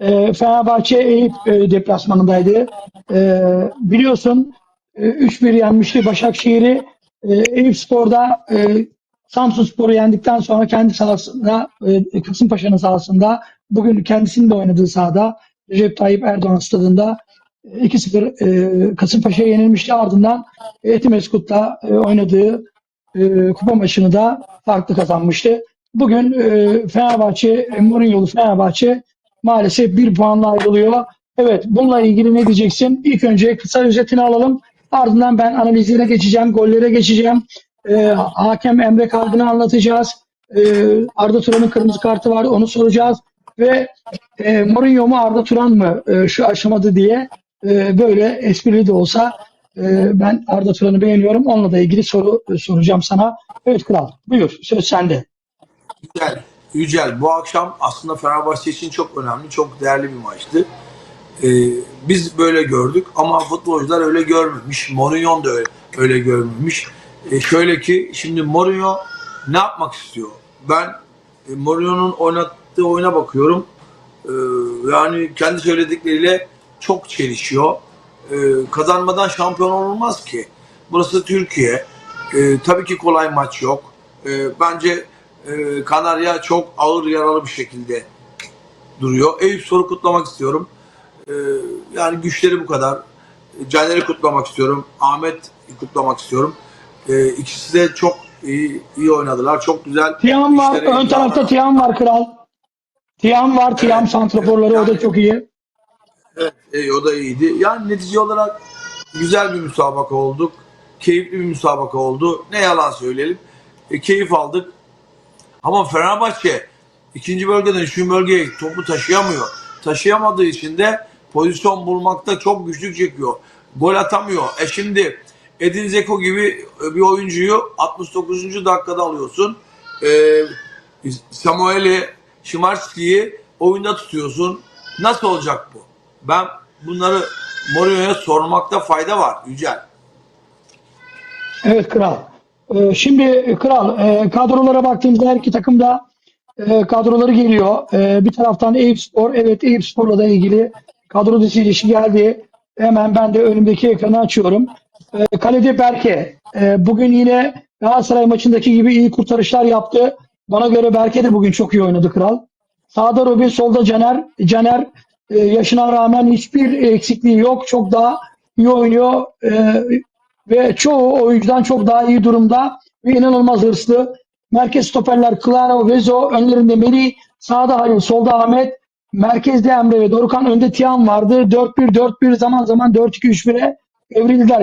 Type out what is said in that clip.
e, Fenerbahçe Eyüp e, deplasmanındaydı. E, biliyorsun e, 3-1 yenmişti Başakşehir'i. E, Eyüp Spor'da e, Samsun Spor'u yendikten sonra kendi sahasında e, Kasımpaşa'nın sahasında bugün kendisinin de oynadığı sahada Recep Tayyip Erdoğan stadında e, 2-0 e, Kasımpaşa'ya yenilmişti. Ardından Etimeskut'ta e, oynadığı e, kupa maçını da farklı kazanmıştı. Bugün e, Fenerbahçe, e, Mourinho'lu Fenerbahçe maalesef bir puanla ayrılıyor. Evet, bununla ilgili ne diyeceksin? İlk önce kısa özetini alalım. Ardından ben analizlere geçeceğim, gollere geçeceğim. E, hakem Emre Kardın'ı anlatacağız. E, Arda Turan'ın kırmızı kartı var, onu soracağız. Ve e, Mourinho mu Arda Turan mı e, şu aşamada diye e, böyle esprili de olsa e, ben Arda Turan'ı beğeniyorum. Onunla da ilgili soru e, soracağım sana. Evet kral, buyur. Söz sende. Yücel, Yücel bu akşam aslında Fenerbahçe için çok önemli, çok değerli bir maçtı. Ee, biz böyle gördük ama futbolcular öyle görmemiş. Mourinho da öyle, öyle görmemiş. Ee, şöyle ki şimdi Mourinho ne yapmak istiyor? Ben e, Mourinho'nun oynattığı oyuna bakıyorum. Ee, yani kendi söyledikleriyle çok çelişiyor. Ee, kazanmadan şampiyon olunmaz ki. Burası Türkiye. Ee, tabii ki kolay maç yok. Ee, bence e, Kanarya çok ağır yaralı bir şekilde duruyor. Eyüp Spor'u kutlamak istiyorum. Ee, yani güçleri bu kadar. Caner'i kutlamak istiyorum. Ahmet kutlamak istiyorum. Ee, ikisi de çok iyi, iyi oynadılar. Çok güzel. Tiam var. Ön tarafta. Tiam var kral. Tiam var. Tiam santraforları o da çok iyi. Evet, e, o da iyiydi. Yani netice olarak güzel bir müsabaka olduk. Keyifli bir müsabaka oldu. Ne yalan söyleyelim. E, keyif aldık. Ama Fenerbahçe ikinci bölgeden üçüncü bölgeye topu taşıyamıyor. Taşıyamadığı için de pozisyon bulmakta çok güçlük çekiyor. Gol atamıyor. E şimdi Edin Zeko gibi bir oyuncuyu 69. dakikada alıyorsun. E, Samuel'i, Şimanski'yi oyunda tutuyorsun. Nasıl olacak bu? Ben bunları Mourinho'ya sormakta fayda var Yücel. Evet kral. Ee, şimdi kral e, kadrolara baktığımızda her iki takım da e, kadroları geliyor. E, bir taraftan Eyüp Spor. Evet Eyüp Spor'la da ilgili kadro dizilişi geldi. Hemen ben de önümdeki ekranı açıyorum. E, kalede Berke. E, bugün yine Galatasaray maçındaki gibi iyi kurtarışlar yaptı. Bana göre Berke de bugün çok iyi oynadı kral. Sağda Robin, solda Caner. Caner e, yaşına rağmen hiçbir eksikliği yok. Çok daha iyi oynuyor. E, ve çoğu oyuncudan çok daha iyi durumda ve inanılmaz hırslı. Merkez stoperler Clara, Vezo, önlerinde Melih, sağda Halil, solda Ahmet, merkezde Emre ve Dorukan, önde Tiyan vardı. 4-1, 4-1 zaman zaman 4-2-3-1'e evrildiler.